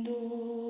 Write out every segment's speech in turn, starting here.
do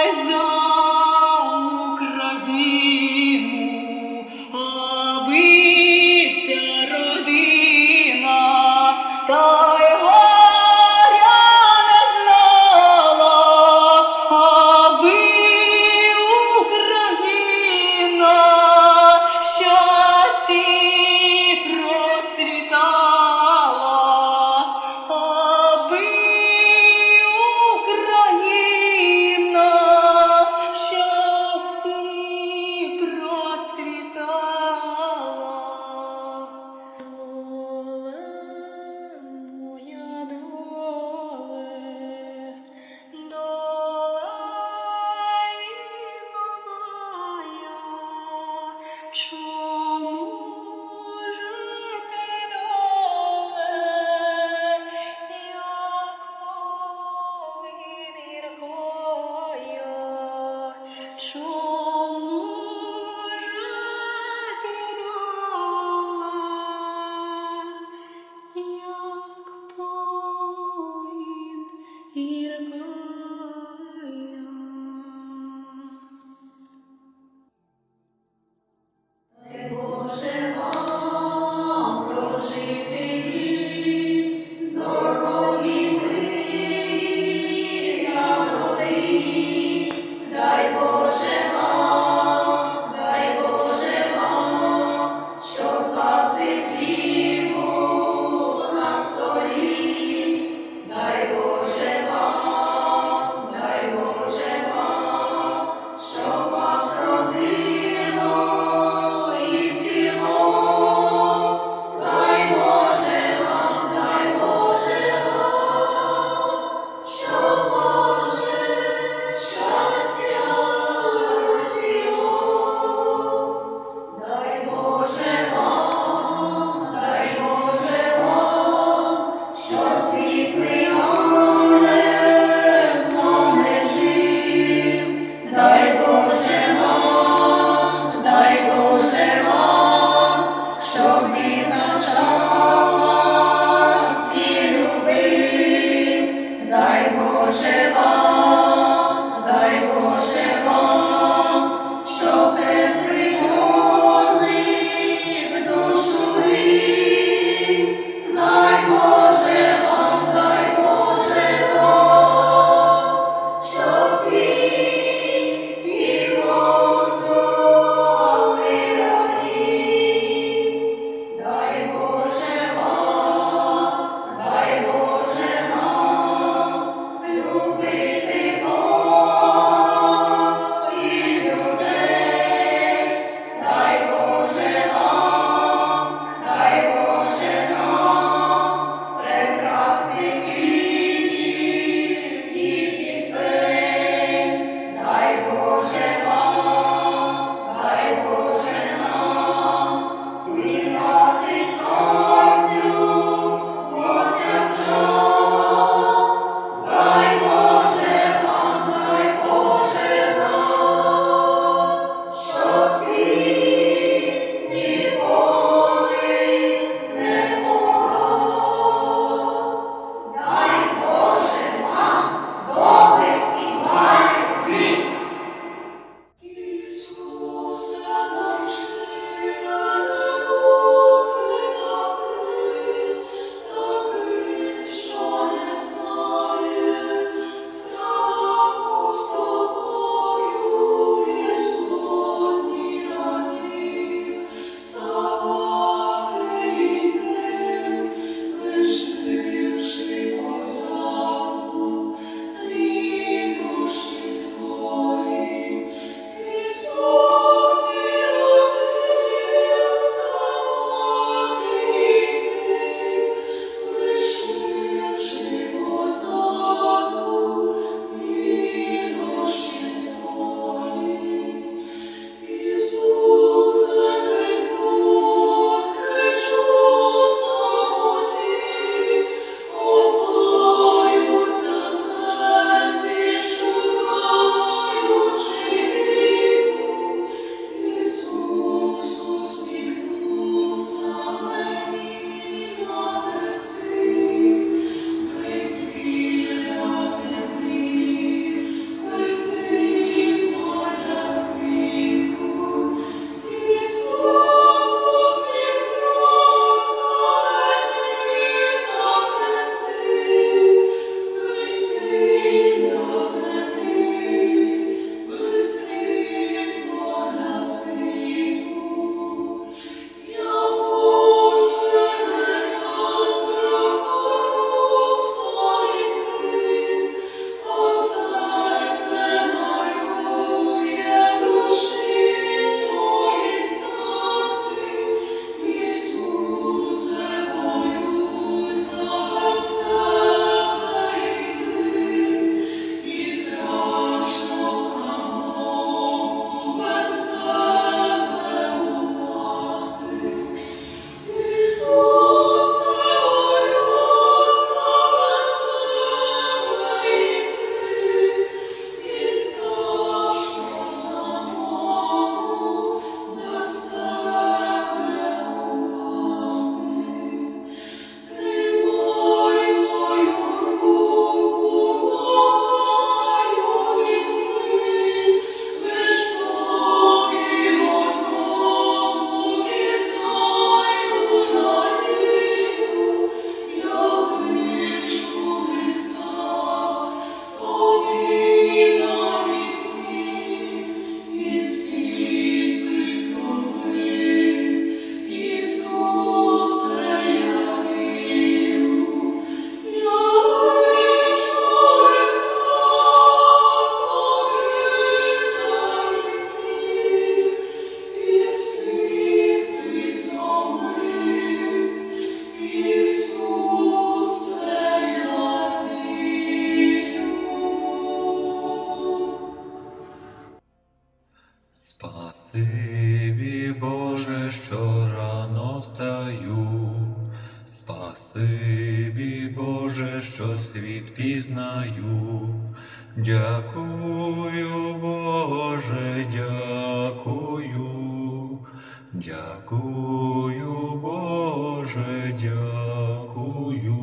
mais um. Спасибі, Боже, що рано встаю, спасибі, Боже, що світ пізнаю, дякую, Боже, дякую, дякую, Боже, дякую,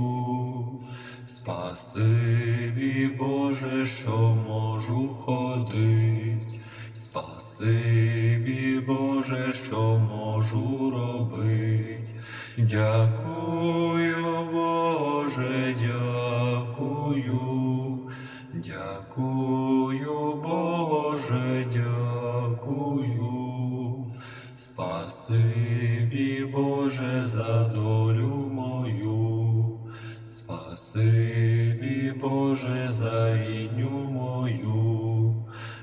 спасибі, Боже, що можу ходити. Спасибі, Боже, що можу робить. Дякую, Боже, дякую. Дякую, Боже, дякую. Спасибі, Боже, за долю мою. Спасибі, Боже, за рідню мою.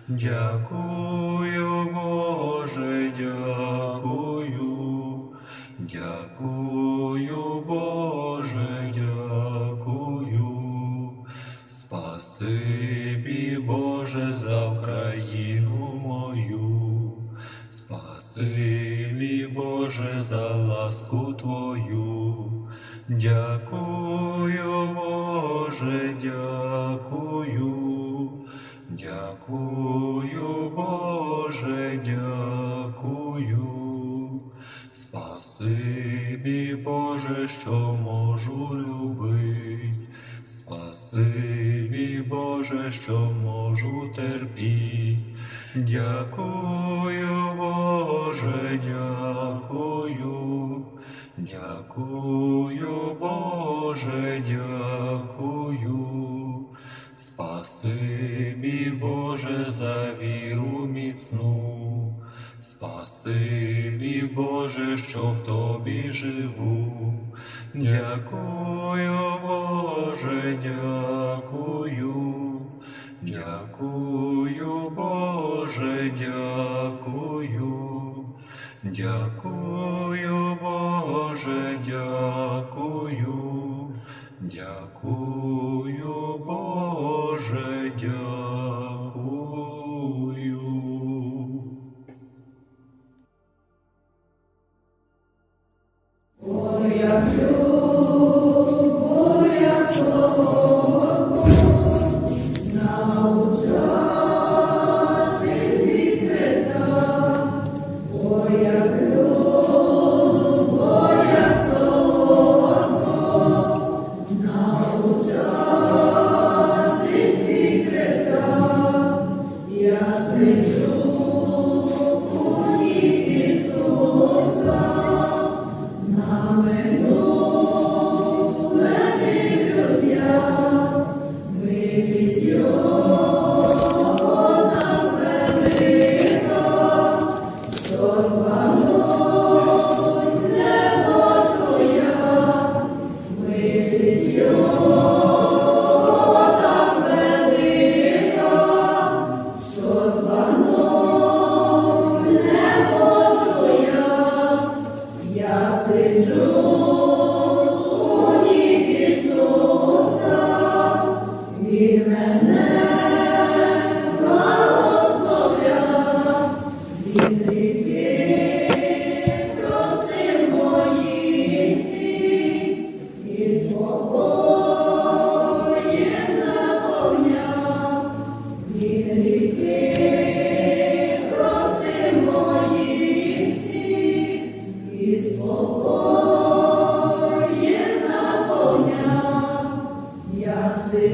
Дякую, Дякую, Боже, дякую. Дякую, Боже, дякую. Спасибі, Боже, що можу любить. Спасибі, Боже, що можу терпіть. Дякую, Боже, дякую. Дякую, Боже, дякую. Спасибі, Боже, за віру міцну. Спасибі, Боже, що в тобі живу. Дякую, Боже, дякую. Дякую, Боже, дякую. Дякую, Боже, дякую. Дякую,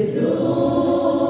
Ти